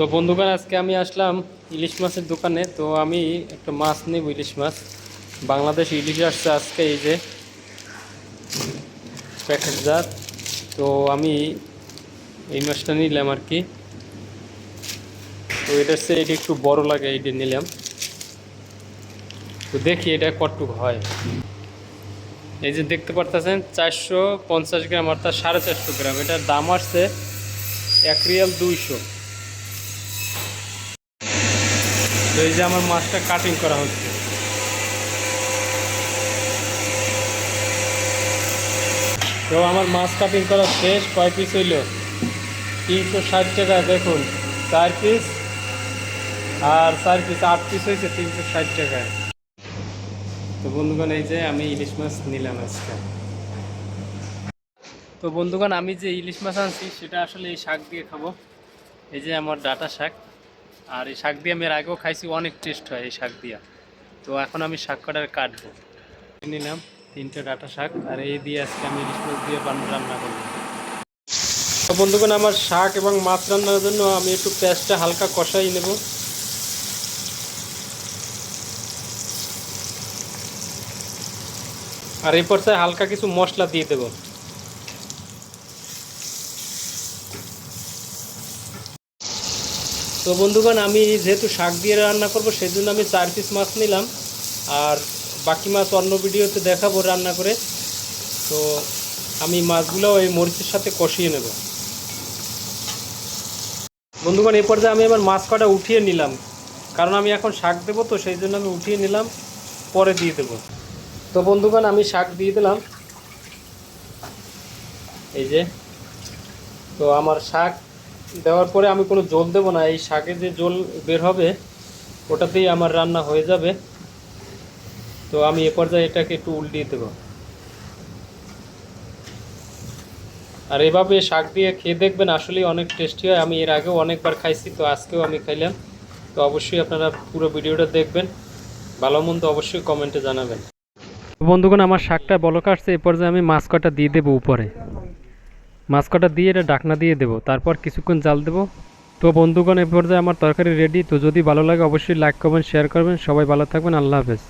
তো বন্ধুগণ, আজকে আমি আসলাম ইলিশ মাছের দোকানে। তো আমি একটা মাছ নেব, ইলিশ মাছ। বাংলাদেশ ইলিশ আসছে আজকে, এই যে প্যাকেটজাত তো আমি এই মাছটা নিলাম আর কি। তো এটা হচ্ছে এটা একটু বড় লাগে এইটা নিলাম। তো দেখি এটা কতটুকু হয়। এই যে দেখতে পারতেছেন, চারশো পঞ্চাশ গ্রাম, অর্থাৎ সাড়ে চারশো গ্রাম। এটার দাম আসছে এক রিয়াল দুইশো তো এই যে আমার মাছটা কাটিং করা হচ্ছে। তো আমার মাছ কাটিং করা শেষ, কয় পিস হইল? তিনশো ষাট টাকা, দেখুন, চার পিস আর চার পিস আট পিস হয়েছে তিনশো ষাট টাকায়। তো বন্ধুগণ, এই যে আমি ইলিশ মাছ নিলাম আজকে। তো বন্ধুগণ, আমি যে ইলিশ মাছ আনছি, সেটা আসলে এই শাক দিয়ে খাব। এই যে আমার ডাটা শাক। আর এই শাক দিয়ে আমি এর আগেও খাইছি, অনেক টেস্ট হয় এই শাক দিয়া। তো এখন আমি শাক কাটার কাটবো। নিলাম, তিনটে ডাটা শাক, আর এই দিয়ে আজকে আমি ইলিশ দিয়ে বান রান্না করব। তো বন্ধুগণ, আমার শাক এবং মাছ রান্নার জন্য আমি একটু পেঁয়াজটা হালকা কষাই নেব। আর এই পর্যায়ে হালকা কিছু মশলা দিয়ে দেবো। তো বন্ধুগণ, আমি যেহেতু শাক দিয়ে রান্না করব সেই জন্য আমি চার পিস মাছ নিলাম। আর বাকি মাছ অন্য ভিডিওতে দেখাবো রান্না করে। তো আমি মাছগুলো ওই মরিচের সাথে কষিয়ে নেব। বন্ধুগণ এই পর্যায়ে আমি এবার মাছ কটা উঠিয়ে নিলাম। কারণ আমি এখন শাক দেবো, তো সেই জন্য আমি উঠিয়ে নিলাম। পরে দিয়ে দেবো। তো বন্ধুগণ, আমি শাক দিয়ে দিলাম। এই যে, তো আমার শাক দেওয়ার পরে আমি কোনো জল দেবো না। এই শাকে যে জল বের হবে, ওটাতেই আমার রান্না হয়ে যাবে। তো আমি এ পর্যায়ে এটাকে একটু উল্টিয়ে দেবো। আর এভাবে শাক দিয়ে খেয়ে দেখবেন, আসলেই অনেক টেস্টি হয়। আমি এর আগেও অনেকবার খাইছি, তো আজকেও আমি খাইলাম। তো অবশ্যই আপনারা পুরো ভিডিওটা দেখবেন। ভালো মন্দ অবশ্যই কমেন্টে জানাবেন। বন্ধুগণ, আমার শাকটা বলক আসছে, এ পর্যায়ে আমি মাছ কটা দিয়ে দেবো উপরে। মাছ কটা দিয়ে এটা ডাকনা দিয়ে দেবো, তারপর কিছুক্ষণ জাল দেবো। তো বন্ধুগণ, এ পর্যায়ে আমার তরকারি রেডি তো যদি ভালো লাগে, অবশ্যই লাইক করবেন শেয়ার করবেন। সবাই ভালো থাকবেন। আল্লাহ হাফেজ।